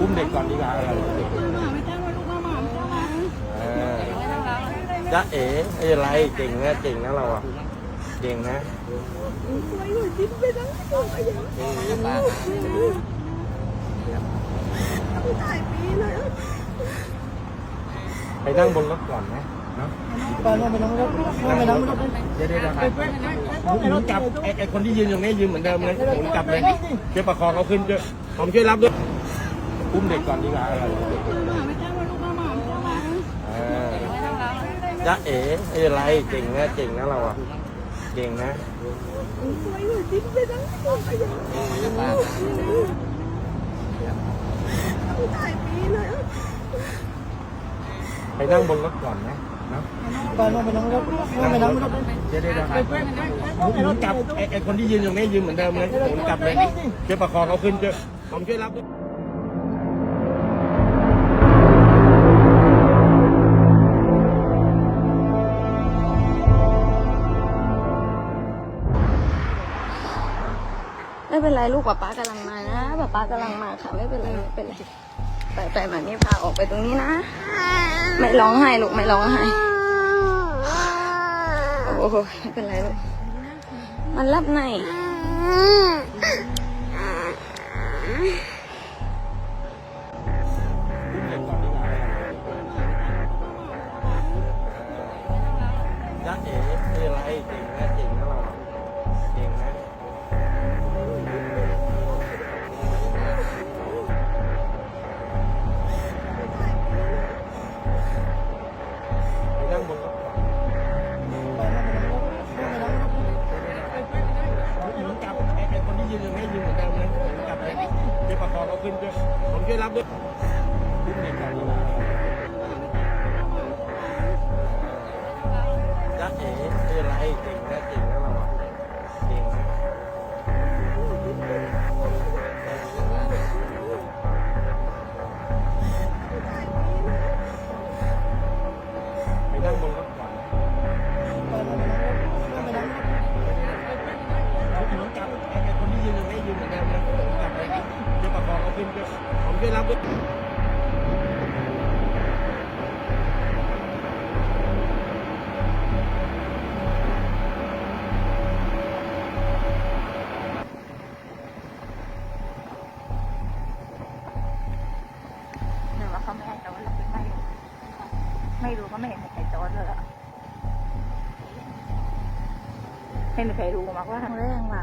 อุ้มเด็กก่อนดีกว่าเออเออจ๊ะเอ๋ไม่เป็นไรเก่งนะเก่งนะเราอะเก่งนะเก่งนะไปนั่งบนรถก่อนนะเนาะไปนั่งไปนั่งรถนั่งไปนั่งรถเดี๋ยวเดี๋ยวเดี๋ยวหมุนกลับไอ้ไอ้คนที่ยืนอยู่นี่ยืนเหมือนเดิมเลยหมุนกลับเลยช่วยประคองเขาขึ้นช่วยผมช่วยรับด้วย อุ้มเด็กก่อนดีกว่าเออเออจ๊ะเอ๋ไม่เป็นไรเก่งนะเก่งนะเราอะเก่งนะไปนั่งบนรถก่อนนะเนาะไปนั่งไปนั่งรถนั่งไปนั่งรถเดี๋ยวเดี๋ยวเดี๋ยวหมุนกลับไอ้ไอ้คนที่ยืนอยู่นี่ยืนเหมือนเดิมเลยหมุนกลับเลยช่วยประคองเขาขึ้นช่วยผมช่วยรับด้วย ไม่เป็นไรลูกป๊าป๊ากำลังมานะป๊าป๊ากำลังมาค่ะไม่เป็นไรไม่เป็นไรไปไปมานี่พาออกไปตรงนี้นะ ไม่ร้องไห้ลูกไม่ร้องไห้โอ้โหไม่เป็นไรลูกมันรับในจ๊ะเอ๋ไม่เป็นไรเก่งนะเขึ้นด้วยผมช่วยรับด้วยอุ้มเด็กก่อนดีกว่าจ้าเอ๋ไม่เป็นไรเก่งนะเก่งนะ ผมช่วยรับด้วยหรือว่าเขาไม่ให้โต๊ะหรือไม่ไม่รู้เขาไม่เห็นใครโต๊ะเลยอะไม่มีใครรู้มากว่าครั้งแรกว่ะ